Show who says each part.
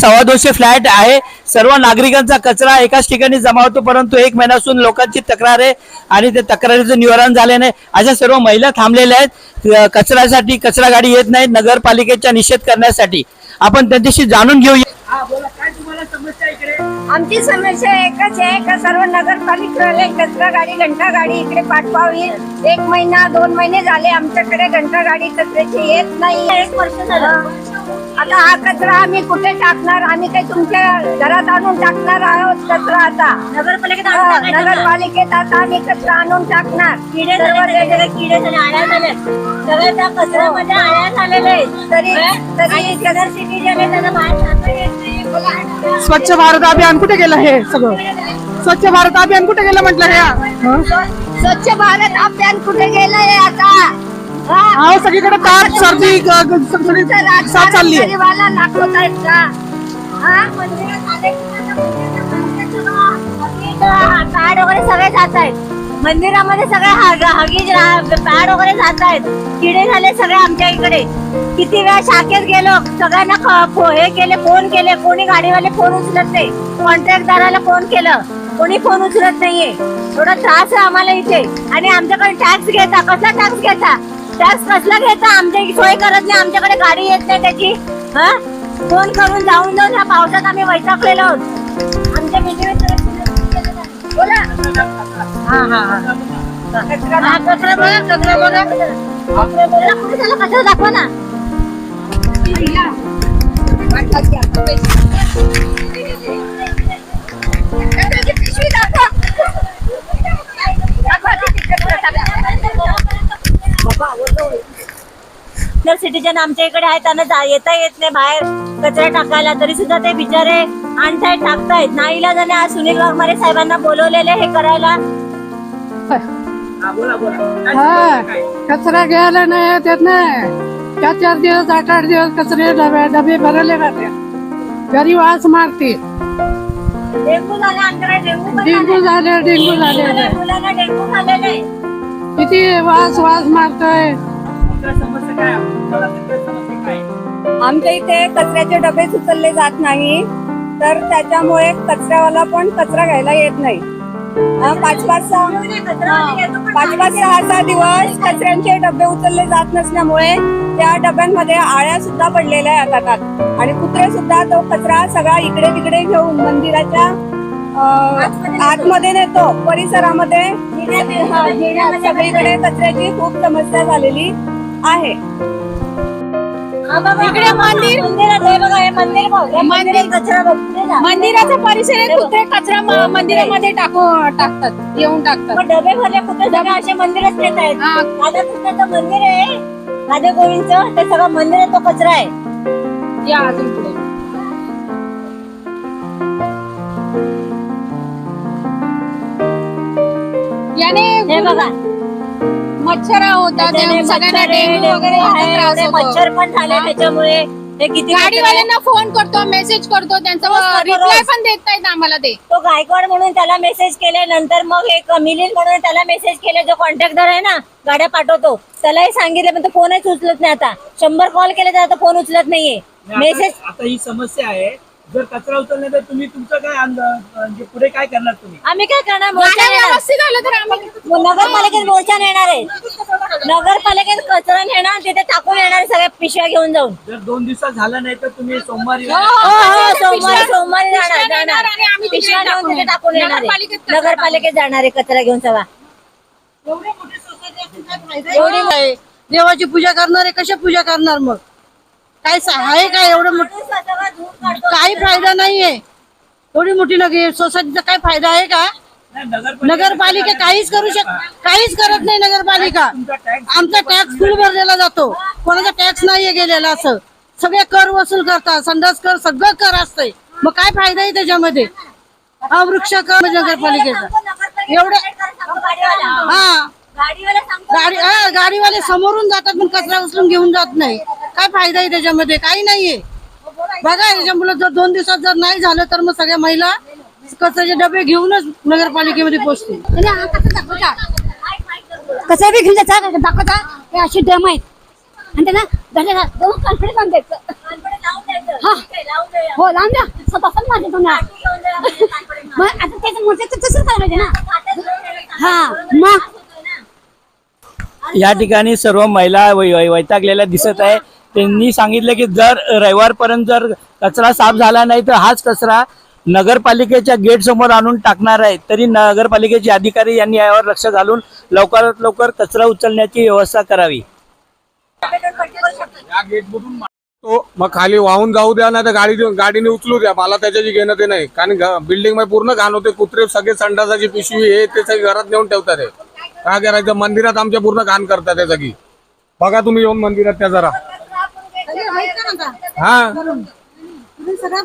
Speaker 1: सव्वा दोनशे फ्लॅट आहे. सर्व नागरिकांचा कचरा एकाच ठिकाणी जमा होतो परंतु एक महिन्यापासून लोकांची तक्रार आहे आणि त्या तक्रारीचं निवारण झाले नाही. अशा सर्व महिला थांबलेल्या आहेत. कचऱ्यासाठी कचरा गाडी येत नाही नगरपालिकेचा निषेध करण्यासाठी. आपण त्यांच्याशी जाणून घेऊया.
Speaker 2: आमची समस्या एकच आहे का सर्व नगरपालिकेवाले कचरा गाडी घंटा गाडी इकडे पाठवावी? एक महिना दोन महिने झाले आमच्याकडे घंटा गाडी कचऱ्याची येत नाही. एक वर्ष झालं. आता हा कचरा आम्ही कुठे टाकणार? आम्ही काही तुमच्या घरात आणून टाकणार आहोत कचरा आता. नगरपालिकेत नगरपालिकेत आता आम्ही कचरा आणून टाकणार. किडे किडे झाले आळ्या झाल्या सगळ्या त्या कचऱ्यामध्ये आळ्या झालेल्या आहेत. तरी तरी सदर सिटीजन आहे त्यांना बाहेर टाकता येत नाही.
Speaker 3: स्वच्छ भारत अभियान कुठे गेलं हे सगळं? स्वच्छ भारत अभियान कुठे गेलं म्हटलं हे? हं?
Speaker 2: स्वच्छ भारत अभियान कुठे गेलंय आता?
Speaker 3: अहो सगळीकडे ताप सर्दी ग- ग- सग- सगळी
Speaker 2: तुमचं
Speaker 3: साथ चालली आहे.
Speaker 2: गरिबाला दाखवतायत का? हा? पॅड वगैरे सगळे जात आहेत मंदिरामध्ये सगळे हग- हगीज पॅड वगैरे जात आहेत किडे झाले सगळे आमच्या इकडे. किती वेळा शाखेत गेलो सगळ्यांना फो- हे केले फोन केले कोणी गाडीवाले फोन उचलत नाही. कॉन्ट्रॅक्टदाराला फोन केलं कोणी फोन उचलत नाहीये. थोडा त्रास आहे आम्हाला इथे. आणि आमच्याकडे टॅक्स घेता कसला टॅक्स घेता? त्याच कसला घेता आमच्या सोय करत नाही आमच्याकडे गाडी येत नाही त्याची. हा? फोन करून जाऊन जाऊन ह्या पावसात आम्ही वैतागलेलो आहोत. आमच्या मिटिंग बोला. हा हा हा. हा, कचरा कचरा कचरा कुठे झाला कचरा? दाखवा ना. जर सिटीजन आमच्या इकडे आहे त्यांना जा- येता येत नाही. बाहेर कचरा टाकायला तरी सुद्धा ते बिचारे आणतायत टाकतायत. नाईला जाणे आज सुनील वाघमारे साहेबांना बोलवलेले हे करायला.
Speaker 3: हा कचरा घ्यायला नाही येत येत नाही. चार चार दिवस आठ आठ दिवस कचरे डबे डबे भरले राहते घरी वास मारते
Speaker 2: डेंगू झाला आमच्याकडे डेंगू पण
Speaker 3: डेंगू झाले डेंगू झाले.
Speaker 2: झालाय. मुलांना डेंगू झालेलं आहे.
Speaker 3: किती वास वास मारतोय.
Speaker 2: आमच्या इथे कचऱ्याचे डबेच उचलले जात नाही तर त्याच्यामुळे कचऱ्यावाला पण कचरा घ्यायला येत नाही. पाच पाच सहा पाच पाच सहा सहा दिवस कचऱ्यांचे डबे उचलले जात नसल्यामुळे त्या डब्यांमध्ये आळ्या सुद्धा पडलेल्या येतात. आणि कुत्रे सुद्धा तो कचरा सगळा इकडे तिकडे घेऊन मंदिराच्या आतमध्ये नेतो. परिसरामध्ये सगळीकडे कचऱ्याची खूप समस्या झालेली. आहे.
Speaker 4: इकडे मंदिर.
Speaker 2: मंदिर?
Speaker 4: मंदिराचा परिसर आहे कुत्रे कचरा म- मंदिरामध्ये टाकू टाकतात येऊन टाकतात.
Speaker 2: डबे भरले कुठे सगळं असे मंदिरच नेत आहेत.
Speaker 4: हा.
Speaker 2: मंदिर आहे राधे गोविंदचं ते सगळं मंदिरात तो कचरा आहे.
Speaker 4: या अजून पुढे. याने
Speaker 2: हे बघा.
Speaker 4: मच्छर होतात सगळ्यांना
Speaker 2: मच्छर आहे,
Speaker 4: डेंगू वगैरे
Speaker 2: डेंगू
Speaker 4: याचा
Speaker 2: आहे,
Speaker 4: त्रास
Speaker 2: एवढे
Speaker 4: होतो.
Speaker 2: मच्छर पण झाले त्याच्यामुळे हे किती
Speaker 4: गाडीवाल्यांना फोन करतो मेसेज करतो त्यांचा
Speaker 2: करतो,
Speaker 4: रिप्लाय
Speaker 2: रोज.
Speaker 4: पण देत नाहीत आम्हाला ते.
Speaker 2: तो गायकवाड म्हणून त्याला मेसेज केले नंतर मग एक मिलिंद म्हणून त्याला मेसेज केले जो कॉन्ट्रॅक्टर आहे ना गाड्या पाठवतो. त्यालाही सांगितलं पण तो फोनच उचलत नाही आता. शंभर कॉल केले तर आता फोन उचलत नाहीये. मेसेज
Speaker 1: आता ही समस्या आहे. जर कचरा तर तुम्ही तुमचं काय म्हणजे पुढे काय करणार तुम्ही?
Speaker 2: आम्ही काय करणार मोर्चा
Speaker 4: गाड्या
Speaker 2: नेणार.
Speaker 4: व्यवस्थित आलं तर आम्ही
Speaker 2: नगरपालिकेत मोर्चा नेणार आहे. नगरपालिकेत कचरा नेणार तिथे टाकून येणार सगळ्या पिशव्या घेऊन जाऊन.
Speaker 1: जर दोन दिवसात झालं नाही तर तुम्ही सोमवारी
Speaker 4: हो,
Speaker 2: हो हो सोमवारी
Speaker 4: पिशव्या-
Speaker 2: सोमवारी
Speaker 4: पिशव्या
Speaker 2: जाणार
Speaker 4: नेणार
Speaker 2: जाणार.
Speaker 4: आणि आम्ही तिथे
Speaker 2: पिशव्या
Speaker 4: टाकून
Speaker 2: तिथे टाकून
Speaker 4: येणार. नगरपालिकेत
Speaker 2: आहे.
Speaker 4: कचरा
Speaker 2: नगरपालिकेत जाणार आहे कचरा घेऊन सगळा.
Speaker 5: एवढी आहे देवाची पूजा करणारे कशा पूजा करणार मग? काय आहे काय एवढं मोठं काही फायदा नाहीये. एवढी मोठी नगर सोसायटीचा काय फायदा आहे का? नगरपालिका काहीच करू शक काहीच करत नाही नगरपालिका. आमचा टॅक्स फुल भरलेला जातो. कोणाचा टॅक्स नाहीये गेलेला असं. सगळे कर वसूल करतात. संडास कर सगळं कर असतंय. मग काय फायदा आहे त्याच्यामध्ये? हा वृक्ष कर नगरपालिकेचा. एवढं हा. गाडी हा गाडीवाले समोरून जातात पण कचरा उचलून घेऊन जात नाही. काय फायदा आहे त्याच्यामध्ये? काही नाहीये. बघा याच्यामुळे जर दोन दिवसात जर नाही झालं तर मग सगळ्या महिला कचऱ्याचे डबे घेऊनच नगरपालिकेमध्ये पोहोचतील
Speaker 4: कसा बी घेऊन जायचा दाखवता. हे अशी डम आहेत. आणि त्यांना कॉन्फिडन्स द्यायचं
Speaker 2: लावून
Speaker 4: हा. हो लावून द्या. स्वतःच माझे तुम्ही मग आता त्याचं मोठे तर तसंच करायला पाहिजे ना. हा मग.
Speaker 1: या ठिकाणी सर्व महिला वैतागलेल्या दिसत आहे. त्यांनी सांगितलं की जर रविवारपर्यंत जर कचरा साफ झाला नाही तर हाच कचरा नगरपालिकेच्या गेट समोर आणून टाकणार आहे. तरी नगरपालिकेचे अधिकारी यांनी यावर लक्ष घालून लवकरात लवकर कचरा उचलण्याची व्यवस्था करावी.
Speaker 6: तो मग खाली वाहून जाऊ द्या ना तर गाडी गाडीने उचलू द्या. मला त्याच्याशी घेणं ते नाही. कारण बिल्डिंगमध्ये पूर्ण घाण होते. कुत्रे सगळे संडासाची पिशवी हे ते सगळे घरात नेऊन ठेवतात हे. काय करायचं? मंदिरात आमच्या पूर्ण घाण करतात त्या जागी बघा तुम्ही येऊन मंदिरात त्या जरा. हा.
Speaker 5: सगळ्या